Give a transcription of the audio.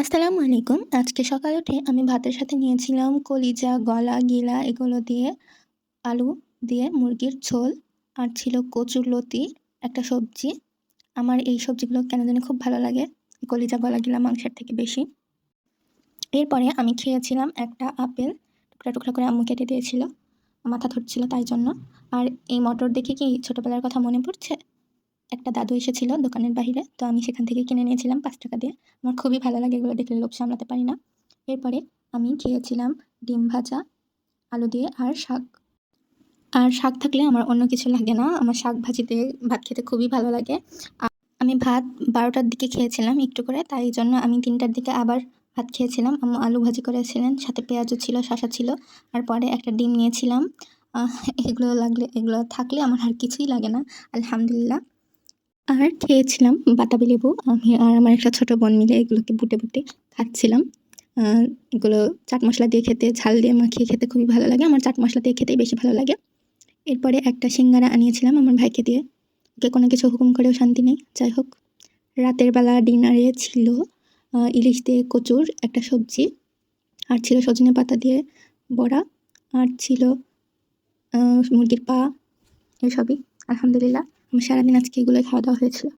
আসসালামু আলাইকুম। আজকে সকালে উঠে আমি ভাতের সাথে নিয়েছিলাম কলিজা, গলা, গিলা এগুলো দিয়ে আলু দিয়ে মুরগির ঝোল আর ছিল কচুর লতি, একটা সবজি। আমার এই সবজিগুলো কেন জানি খুব ভালো লাগে, কলিজা, গলা, গিলা মাংসের থেকে বেশি। এরপরে আমি খেয়েছিলাম একটা আপেল, টুকরা টুকরা করে আম্মু কেটে দিয়েছিল, মাথা ধরছিল তাই জন্য। আর এই মটর দেখে কি ছোটোবেলার কথা মনে পড়ছে? একটা দাদু এসেছিল দোকানের বাইরে তো আমি সেখান থেকে কিনে নিয়েছিলাম পাঁচ টাকা দিয়ে। আমার খুবই ভালো লাগে এগুলো দেখলে, লোভ সামলাতে পারি না। এরপরে আমি খেয়েছিলাম ডিম ভাজা, আলু দিয়ে আর শাক। আর শাক থাকলে আমার অন্য কিছু লাগে না। আমার শাক ভাজিতে, ভাত খেতে খুবই ভালো লাগে। আমি ভাত বারোটার দিকে খেয়েছিলাম একটু করে, তাই জন্য আমি তিনটার দিকে আবার ভাত খেয়েছিলাম। আম্মু আলু ভাজি করেছিলেন, সাথে পেঁয়াজও ছিল শশা ছিল। আর পরে একটা ডিম নিয়েছিলাম। এগুলো লাগলে, এগুলো থাকলে আমার আর কিছুই লাগে না, আলহামদুলিল্লাহ। আর খেয়েছিলাম বাতাবি লেবু। আমি আর আমার একটা ছোটো বোন মিলে এগুলোকে বুটে বুটে খাচ্ছিলাম। এগুলো চাট মশলা দিয়ে খেতে, ঝাল দিয়ে মাখিয়ে খেতে খুবই ভালো লাগে। আমার চাট মশলা দিয়ে খেতেই বেশি ভালো লাগে। এরপরে একটা সিঙ্গারা আনিয়েছিলাম আমার ভাইকে দিয়ে। ওকে কোনো কিছু হুকুম করেও শান্তি নেই। যাই হোক, রাতের বেলা ডিনারে ছিল ইলিশ দিয়ে কচুর একটা সবজি। আর ছিল সজনে পাতা দিয়ে বড়া। আর ছিল মুরগির পা। এসবই, আলহামদুলিল্লাহ। সারাদিন আজকে এগুলোই খাওয়া দাওয়া হয়েছিল।